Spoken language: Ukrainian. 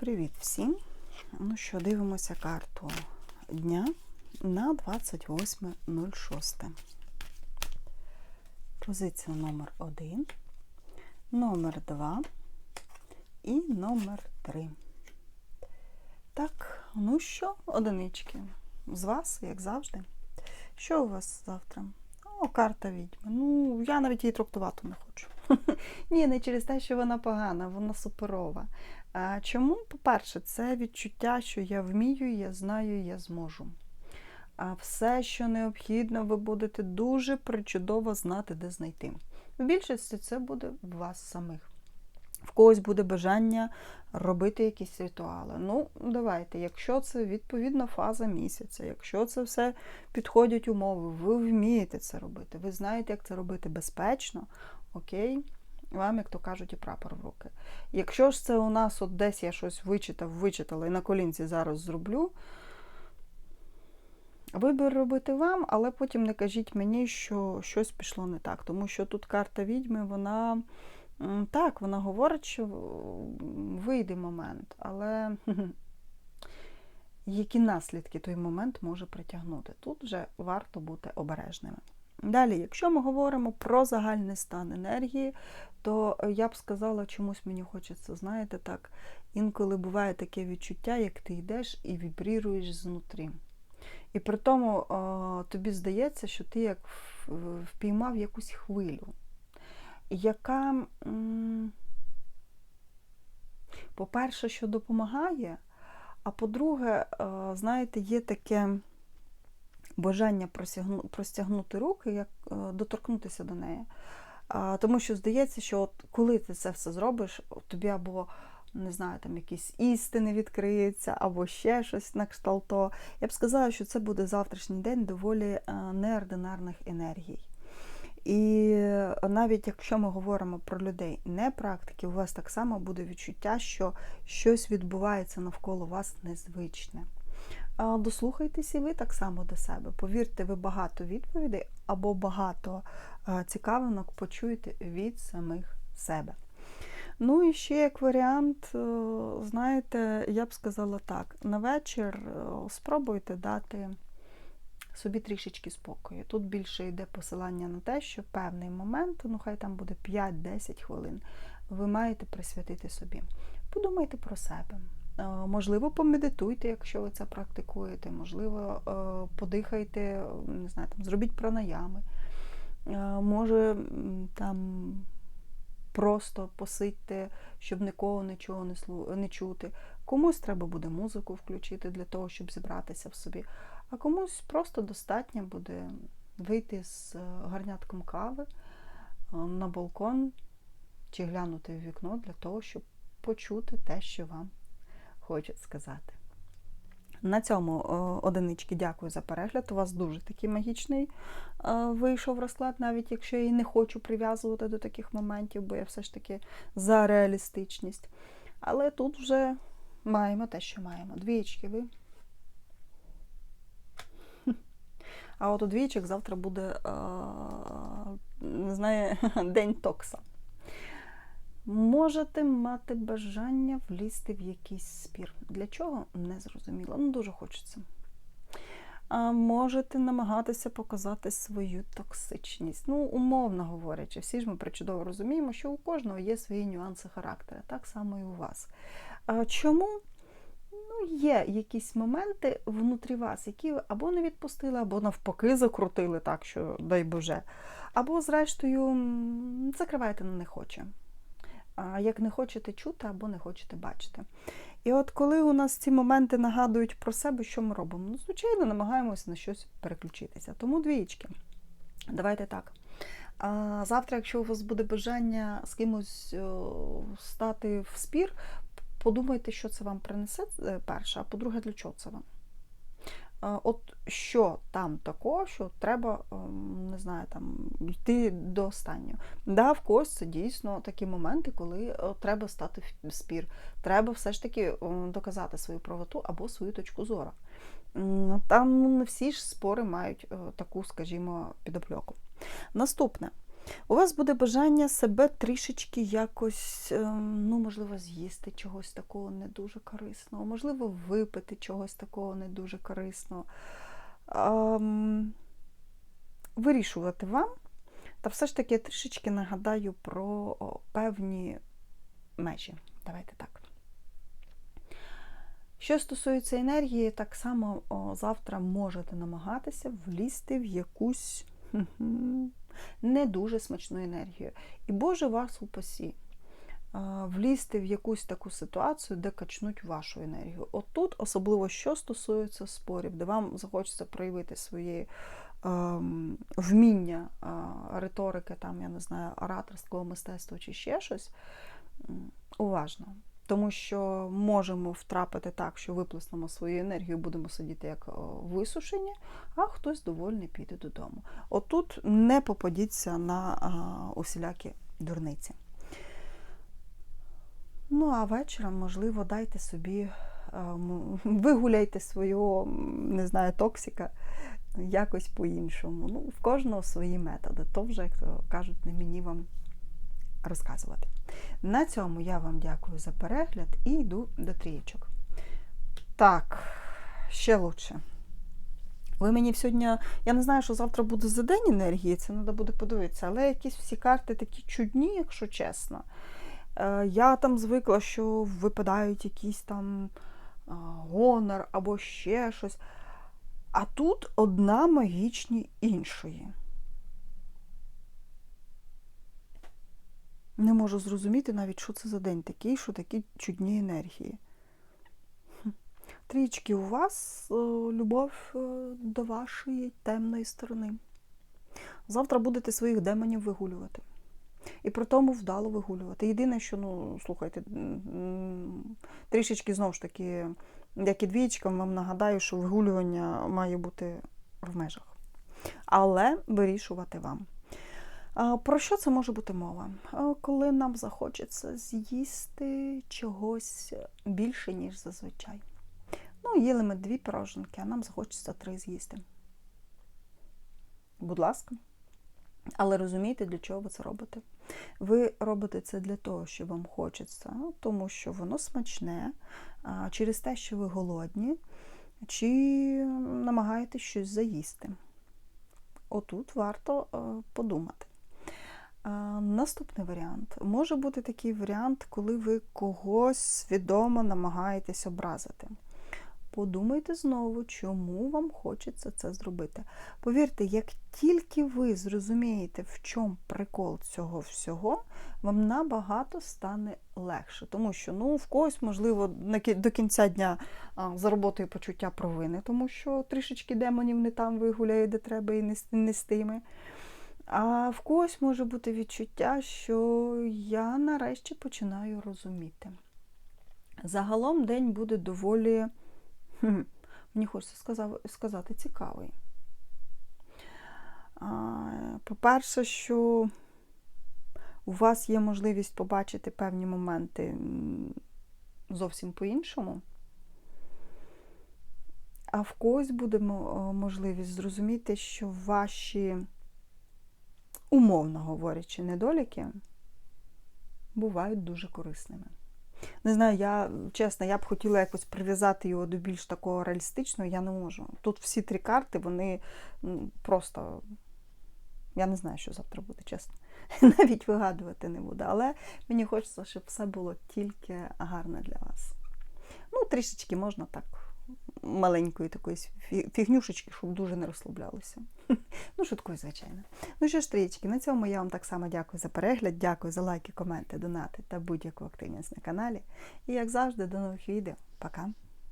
Привіт всім! Ну що, дивимося карту дня на 28.06. Позиція номер 1, номер 2 і номер 3. Так, ну що, одинички. З вас, як завжди. Що у вас завтра? О, карта відьми. Ну, я навіть її трактувати не хочу. Ні, не через те, що вона погана, вона суперова. Чому? По-перше, це відчуття, що я вмію, я знаю, я зможу. А все, що необхідно, ви будете дуже причудово знати, де знайти. В більшості це буде в вас самих. В когось буде бажання робити якісь ритуали. Ну, давайте, якщо це відповідна фаза місяця, якщо це все підходять умови, ви вмієте це робити, ви знаєте, як це робити безпечно, окей, вам, як то кажуть, і прапор в руки. Якщо ж це у нас от десь я щось вичитав, вичитала і на колінці зараз зроблю. Вибір робити вам, але потім не кажіть мені, що щось пішло не так. Тому що тут карта відьми, вона так, вона говорить, що вийде момент, але які наслідки той момент може притягнути? Тут вже варто бути обережними. Далі, якщо ми говоримо про загальний стан енергії, то я б сказала, чомусь мені хочеться, знаєте, так, інколи буває таке відчуття, як ти йдеш і вібріруєш знутрі. І при тому тобі здається, що ти як впіймав якусь хвилю, яка, по-перше, що допомагає, а по-друге, знаєте, є таке бажання простягнути руки, як е, доторкнутися до неї. Тому що здається, що от коли ти це все зробиш, тобі або не знаю, там якісь істини відкриються, або ще щось на кшталт того. Я б сказала, що це буде завтрашній день доволі е, неординарних енергій. І навіть якщо ми говоримо про людей не практики, у вас так само буде відчуття, що щось відбувається навколо вас незвичне. Дослухайтеся і ви так само до себе. Повірте, ви багато відповідей або багато цікавинок почуєте від самих себе. Ну і ще як варіант, знаєте, я б сказала так: на вечір спробуйте дати собі трішечки спокою. Тут більше йде посилання на те, що певний момент, ну хай там буде 5-10 хвилин, ви маєте присвятити собі. Подумайте про себе. Е, можливо, помедитуйте, якщо ви це практикуєте, можливо, е, подихайте, не знаю, там, зробіть пранаями. Е, може, там просто посидьте, щоб нікого нічого не не чути. Комусь треба буде музику включити для того, щоб зібратися в собі, а комусь просто достатньо буде вийти з гарнятком кави на балкон чи глянути в вікно для того, щоб почути те, що вам хочуть сказати. На цьому одинички дякую за перегляд. У вас дуже такий магічний вийшов розклад, навіть якщо я і не хочу прив'язувати до таких моментів, бо я все ж таки за реалістичність. Але тут вже маємо те, що маємо. Двічки ви. А от у двічок завтра буде, не знаю, день токса можете мати бажання влізти в якийсь спір. Для чого? Не зрозуміло. Ну, дуже хочеться. А Можете намагатися показати свою токсичність. Ну, умовно говорячи, всі ж ми причудово розуміємо, що у кожного є свої нюанси характеру, так само і у вас. А Чому? Ну, Є якісь моменти внутрі вас, які ви або не відпустили, або навпаки закрутили так, що дай Боже. Або, зрештою, закриваєте на них очі як не хочете чути або не хочете бачити. І от коли у нас ці моменти нагадують про себе, що ми робимо? Ну, звичайно, намагаємося на щось переключитися. Тому двічки. Давайте так. Завтра, якщо у вас буде бажання з кимось стати в спір, подумайте, що це вам принесе е, перше, а по-друге, для чого це вам. От що там такого, що треба, ем, не знаю, там йти до останнього. Да, в когось це дійсно такі моменти, коли е, треба стати в спір. Треба все ж таки ем, доказати свою правоту або свою точку зору. Там ну, не всі ж спори мають е, таку, скажімо, підопльоку. Наступне. У вас буде бажання себе трішечки якось, ем, ну, можливо, з'їсти чогось такого не дуже корисного, можливо, випити чогось такого не дуже корисного. Ем, Вирішувати вам. Та все ж таки я трішечки нагадаю про певні межі. Давайте так. Що стосується енергії, так само завтра можете намагатися влізти в якусь не дуже смачну енергію. І Боже вас упасі. Влізти в якусь таку ситуацію, де качнуть вашу енергію. Отут, особливо що стосується спорів, де вам захочеться проявити свої ем, вміння риторики, там, я не знаю, ораторського мистецтва чи ще щось, уважно. Тому що можемо втрапити так, що виплеснемо свою енергію, будемо сидіти як висушені, а хтось довольний піде додому. Отут не попадіться на усілякі дурниці. Ну, а вечором, можливо, дайте собі, а, вигуляйте свого, не знаю, токсика якось по-іншому. Ну, в кожного свої методи. То вже, як кажуть, не мені вам розказувати. На цьому я вам дякую за перегляд і йду до трієчок. Так, ще лучше. Ви мені сьогодні, я не знаю, що завтра буде за день енергії, це треба буде подивитися, але якісь всі карти такі чудні, якщо чесно. Е, Я там звикла, що випадають якісь там гонор або ще щось. А тут одна магічні іншої. Не можу зрозуміти навіть, що це за день такий, що такі чудні енергії. Трічки у вас е, любов е, до вашої темної сторони. Завтра будете своїх демонів вигулювати. І при тому вдало вигулювати. Єдине, що, ну, слухайте, трішечки знову ж таки, як і двічкам, вам нагадаю, що вигулювання має бути в межах. Але вирішувати вам. Про що це може бути мова? Коли нам захочеться з'їсти чогось більше, ніж зазвичай. Ну, їли ми дві пироженки, а нам захочеться три з'їсти. Будь ласка. Але розумієте, для чого ви це робите? Ви робите це для того, що вам хочеться, тому що воно смачне, через те, що ви голодні, чи намагаєтесь щось заїсти. Отут варто е, подумати. Наступний варіант. Може бути такий варіант, коли ви когось свідомо намагаєтесь образити. Подумайте знову, чому вам хочеться це зробити. Повірте, як тільки ви зрозумієте, в чому прикол цього всього, вам набагато стане легше. Тому що ну, в когось, можливо, до кінця дня за роботою почуття провини, тому що трішечки демонів не там вигуляє, де треба, і не з тими. А в когось може бути відчуття, що я нарешті починаю розуміти. Загалом день буде доволі, хм, мені хочеться сказати, цікавий. По-перше, що у вас є можливість побачити певні моменти зовсім по-іншому. А в когось буде можливість зрозуміти, що ваші, умовно говорячи, недоліки бувають дуже корисними. Не знаю, я чесно, я б хотіла якось прив'язати його до більш такого реалістичного, я не можу. Тут всі три карти, вони просто. Я не знаю, що завтра буде, чесно. Навіть вигадувати не буду. Але мені хочеться, щоб все було тільки гарне для вас. Ну, трішечки можна так, маленької такої фігнюшечки, щоб дуже не розслаблялося. Ну, шуткую, звичайно. Ну що ж, трічки, на цьому я вам так само дякую за перегляд, дякую за лайки, коменти, донати та будь-яку активність на каналі. І як завжди, до нових відео. Пока!